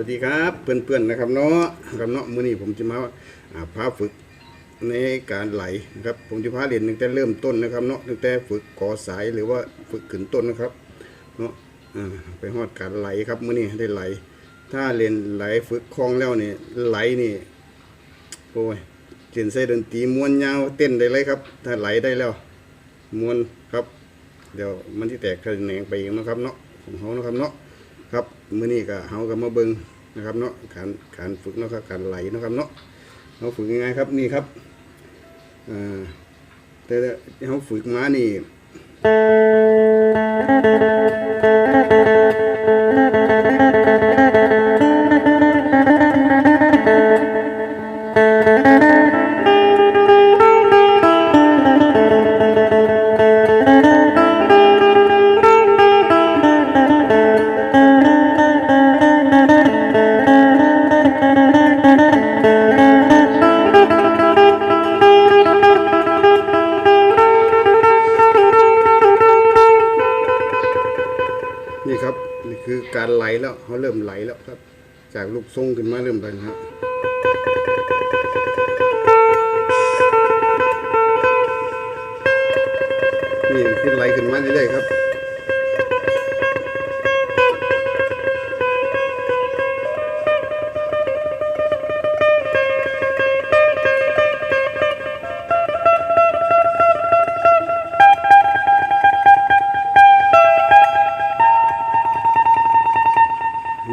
วัสดีครับเพื่อนๆนะครับเนาะครับเนาะมื้อนี้ผมจะมาพาฝึกในการไหลนะครับ ผมจะพาเรียนตั้งแต่เริ่มต้นนะครับเนาะตั้งแต่ฝึกกอสายหรือว่าฝึกขึ้นต้นนะครับเนาะไปฮอดการไหลครับมื้อนี้ได้ไหล ถ้าเรียนไหลฝึกคล่องแล้วนี่ไหลนี่โอ้ยเขียนใส่ดนตรีม้วนยาวเต้นได้เลยครับ ถ้าไหลได้แล้วม้วนครับ เดี๋ยวมันที่แตกแขนงไปเองนะครับเนาะของเขานะครับเนาะ มื้อนี้ก็เฮาก็มาเบิ่งนะครับเนาะการการฝึกเนาะครับการไหลเนาะครับเนาะเฮาฝึกยังไงครับนี่ครับอ่าแต่เฮาฝึกมานี่นี่ จากลูกทรงขึ้นมาเริ่มไหลนะฮะนี่คือไหลขึ้นมาเรื่อยๆครับ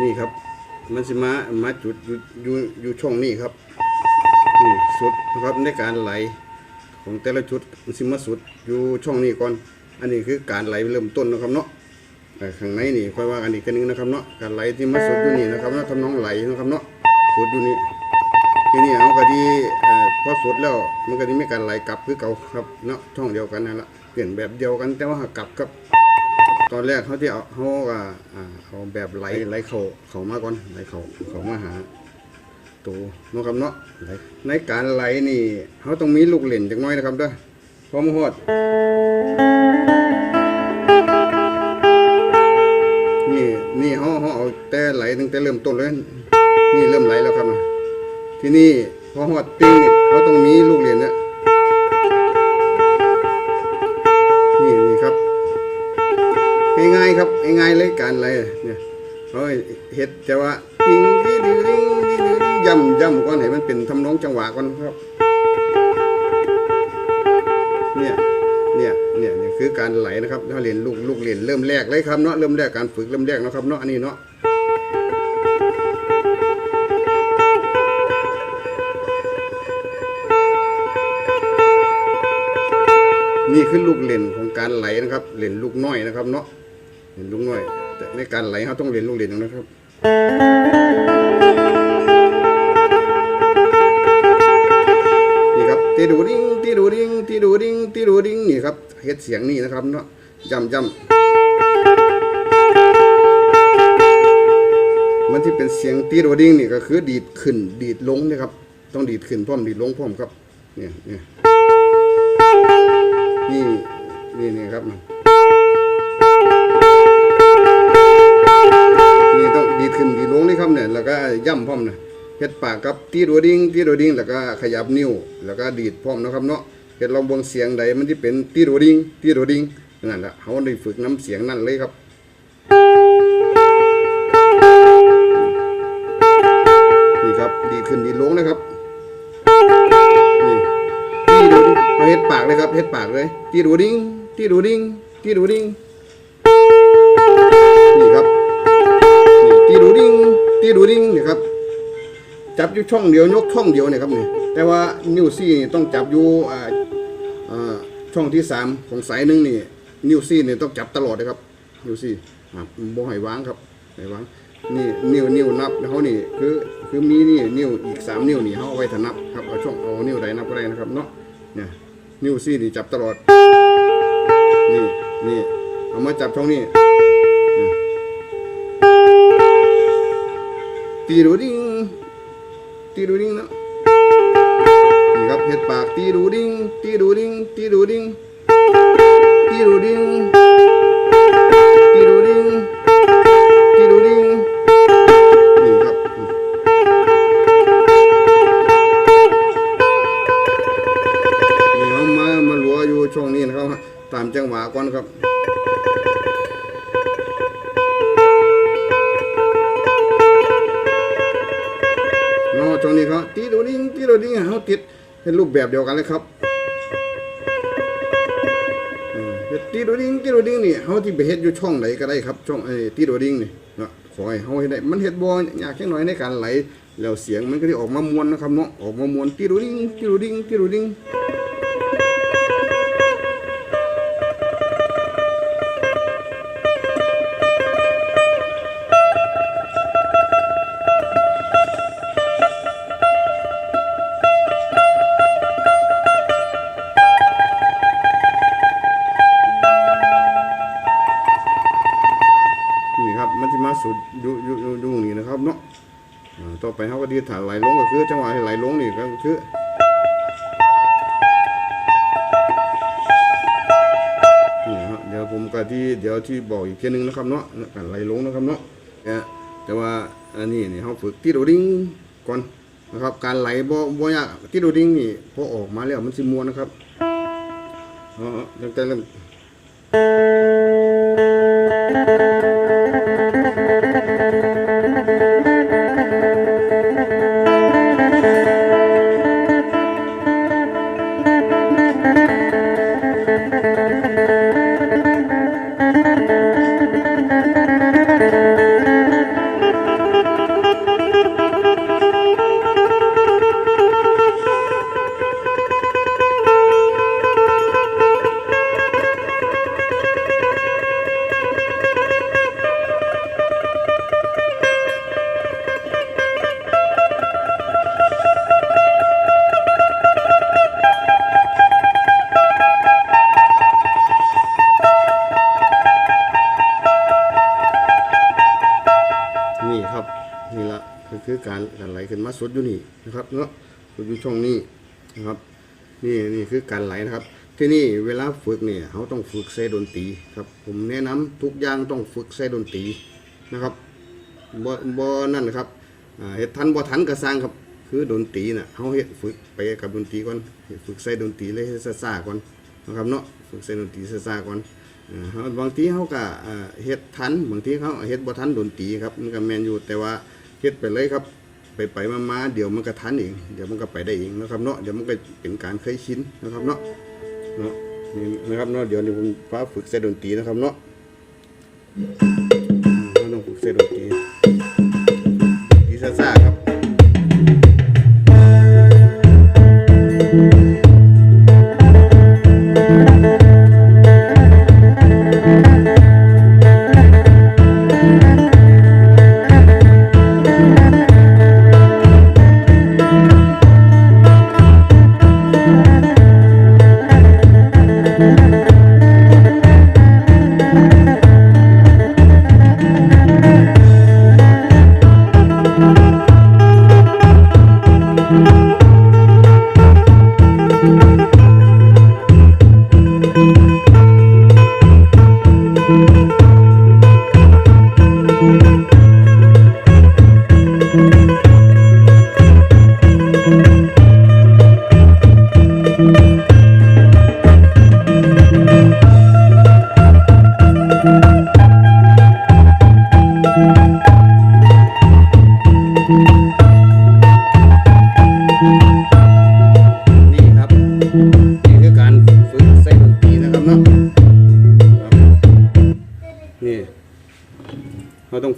นี่ครับ มันสิมามาจุดอยู่อยู่อยู่ช่องนี้ครับนี่สุดนะครับในการไหลของแต่ละจุดมันสิมาสุดอยู่ช่องนี้ก่อน อันนี้คือการไหลเริ่มต้นนะครับเนาะแต่ข้างในนี่ค่อยว่ากันอีกทีนึงนะครับเนาะการไหลที่มาสุดอยู่นี่นะครับเนาะทำน้องไหลนะครับเนาะสุดอยู่นี่ทีนี้เอาก็ดีเอ่อพอสุดแล้วมันก็จะมีการไหลกลับคือเก่าครับเนาะช่องเดียวกันนั่นแหละเปลี่ยนแบบเดียวกันแต่ว่าหากกลับครับ ตอนแรกเขาที่เอาเขาก็อ่าเอาแบบไหลไหลเขาเขามาก่อนไหลเขาเขามาหาตัวเนาะครับเนาะในการไหลนี่เขาต้องมีลูกเหล่นจักน้อยนะครับด้อพร้อมหอดนี่นี่เขาเขาเอาแต่ไหลตั้งแต่เริ่มต้นเลยนี่เริ่มไหลแล้วครับนะที่นี่พอหอดติ้งเขาต้องมีลูกเหล่นเนี่ย ง่ายๆครับง่ายๆเลยการอะไรเนี่ยเขาเฮ็ดจะว่าติงดิดิดิงดิดิดิงย่ำย่ำก่อนให้มันเป็นทำนองจังหวะก่อนครับเนี่ยเนี่ยเนี่ยเนี่ยคือการไหลนะครับถ้าเรียนลูกลูกเรียนเริ่มแรกเลยครับเนาะเริ่มแรกการฝึกเริ่มแรกนะครับเนาะอันนี้เนาะนี่คือลูกเล่นของการไหลนะครับเล่นลูกน้อยนะครับเนาะ เล่นลูกน้อย แต่ในการไหลเขาต้องเล่นลูกเล่นนะครับนี่ครับตีดูดิ้งตีดูดิ้งตีดูดิ้งตีดูดิ้งนี่ครับเฮ็ดเสียงนี่นะครับเนาะจำจำมันที่เป็นเสียงตีดูดิ้งนี่ก็คือดีดขึ้นดีดลงนะครับ ต้องดีดขึ้นพร้อมดีดลงพร้อมครับเนี่ยเนี่ยนี่นี่นี่ครับ นี่ต้องดีดขึ้นดีดลงนี่ครับเนี่ยแล้วก็ย่ำพร้อมนะเฮ็ดปากกับตีโดดิ้งตีโดดิ้งแล้วก็ขยับนิ้ว แล้วก็ดีดพร้อมนะครับเนาะเฮ็ดลองเบิ่งเสียงใดมันที่เป็นตีโดดิ้งตีโดดิ้งนั่นแหละเฮาได้ฝึกน้ำเสียงนั่นเลยครับนี่ครับดีขึ้นดีลงนะครับนี่ตีดดิ้งเฮ็ดปากเลยครับเฮ็ดปากเลยตีโดดิ้งตีโดดิ้งตีโดดิ้งนี่ครับ ตีโดดิ้งตีโดดิ้งนี่ยครับจับอยู่ช่องเดียวยกช่องเดียวเนี่ยครับนี่แต่ว่านิ้วซี่นี่ต้องจับอยู่อ่าช่องที่สามของสายหนึ่งนี่นิ้วซี่นี่ยต้องจับตลอดเลยครับ นิ้วซี่อ่าบ่ให้วางครับให้วางนี่นิ้วนิ้วนับเขานี่คือคือมีนี่นิ้วอีกสามนิ้วนี่เขาเอาไว้ถนับครับเอาช่องเอานิ้วใดนับก็ได้นะครับเนาะเนี่ยนิ้วซี่นี่จับตลอดนี่นี่เอามาจับช่องนี้นี่ ตีรูดิงตีรูดิงเนาะนี่ครับเห็ดปากตีรูดิงตีรูดิงตีรูดิงตีรูดิงตีรูดิงตีรูดิงนี่ครับนี่เขามามาหลัวอยู่ช่องนี้นะครับตามจังหวะก่อนครับ เป็นรูปแบบเดียวกันเลยครับเออเฮ็ดตีโดดิ้งตีโดดิ้งนี่เขาที่ไปเฮ็ดอยู่ช่องไหนก็ได้ครับช่องไอ้ตีโดดิ้งนี่เนาะขอให้เขาให้ได้มันเฮ็ดบ่ยากแค่น้อยในการไหลแล้วเสียงมันก็ได้ออกมามวนนะครับเนาะออกมามวนตีโดดิ้งตีโดดิ้งตีโดดิ้ง สิมาสุดอยู่อยู่อยู่อยู่นี่นะครับเนาะต่อไปเขาก็ดีถ่าไหลลงก็คือจังหวะไหลลงนี่ก็คือนี่ฮะเดี๋ยวผมก็ที่เดี๋ยวที่บอกอีกเทียหนึงนะครับเนาะการไหลลงนะครับเนาะแต่ว่าอันนี้นี่เขาฝึกตีโดดิ้งก่อนนะครับ การไหลบ่บ่ยากตีโดดิ้งนี่พอออกมาแล้วมันสิมวนนะครับเอ๋อตั้งแต่ นี่ละคือคือการการไหลขึ้นมาสุดอยู่นี่นะครับเนาะสุดอยู่ช่องนี้นะครับ นี่นี่คือการไหลนะครับ ที่นี่เวลาฝึกเนี่ยเขาต้องฝึกใส่ดนตรีครับ ผมแนะนำทุกอย่างต้องฝึกใส่ดนตรีนะครับบ่บ่นั่นครับเฮ็ดทันบ่ทันก็สร้างครับ คือดนตรีน่ะเขาเฮ็ดฝึกไปกับดนตรีก่อนฝึกใส่ดนตรีเลยให้ซ่าๆก่อนนะครับเนาะฝึกใส่ดนตรีซ่าๆก่อนบางทีเขาก็เฮ็ดทันบางทีเขาเฮ็ดบ่ทันดนตรีครับมันก็แมนอยู่แต่ว่า เฮ็ดไปเลยครับ ไปไปมามาเดี๋ยวมันก็ทันเอง เดี๋ยวมันก็ไปได้เองนะครับเนาะ เดี๋ยวมันก็เป็นการเคยชินนะครับเนาะ เนาะนี่นะครับเนาะ เดี๋ยวนี้ผมฟ้าฝึกเส่ดนตรีนะครับเนาะต้องฝึกเสดนตรี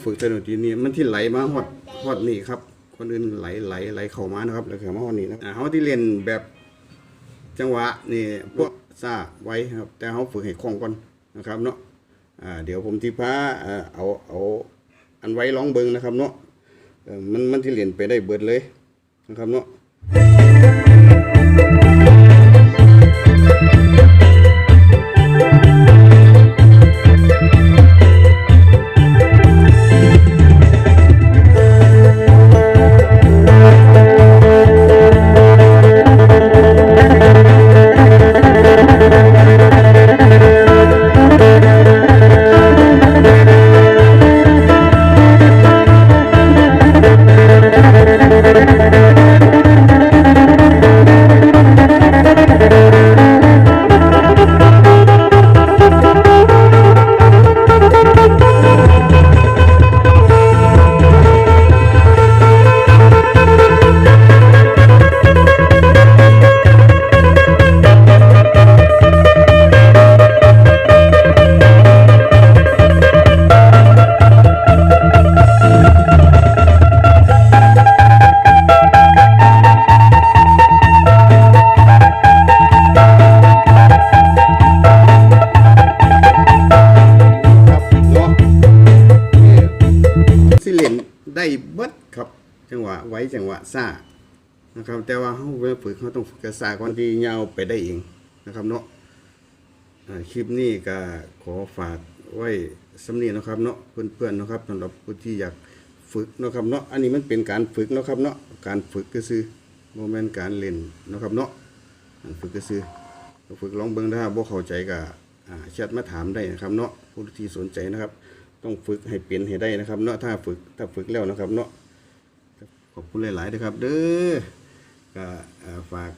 ฝึกใส่ดนตรีนี่มันที่ไหลมาฮอดฮอดนี่ครับ คนอื่นไหลไหลไหลเข้ามานะครับแล้วเข้ามาฮอดนี่นะอ่าเขาที่เรียนแบบจังหวะนี่พวกซาไว้ครับ แต่เขาฝึกให้คล่องก่อนนะครับเนาะอ่าเดี๋ยวผมที่พาเอ่อเอาเอาอันไว้ร้องเบิงนะครับเนาะมันมันที่เรียนไปได้เบิดเลยนะครับเนาะะไว้จังหวะซ่านะครับแต่ว่าเฮาเวลาฝึกเฮาต้องฝึกกระซ่าก่อนที่ยาวไปได้เองนะครับเนาะคลิปนี้ก็ขอฝากไว้สำนีนะครับเนาะเพื่อนๆนะครับสำหรับผู้ที่อยากฝึกนะครับเนาะอันนี้มันเป็นการฝึกนะครับเนาะการฝึกก็คือโมเมนต์การเล่นนะครับเนาะการฝึกก็คือฝึกลองเบิ่งถ้าบ่เข้าใจก็แชทมาถามได้นะครับเนาะผู้ที่สนใจนะครับ ต้องฝึกให้เป็นให้ได้นะครับเนาะถ้าฝึกถ้าฝึกแล้วนะครับเนาะ อบคุณหลายๆนะครับ เด้อก็ฝาก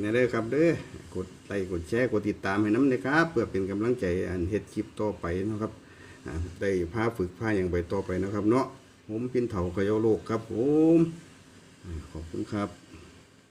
ในเด้อครับเด้อกดไลค์กดแชร์กดติดตามให้น้ำนะครับเพื่อเป็นกำลังใจอันเฮ็ดคลิปต่อไปนะครับได้พาฝึกพาอย่างไปต่อไปนะครับ เนาะผมพินเถาขยโลกครับผมขอบคุณครับ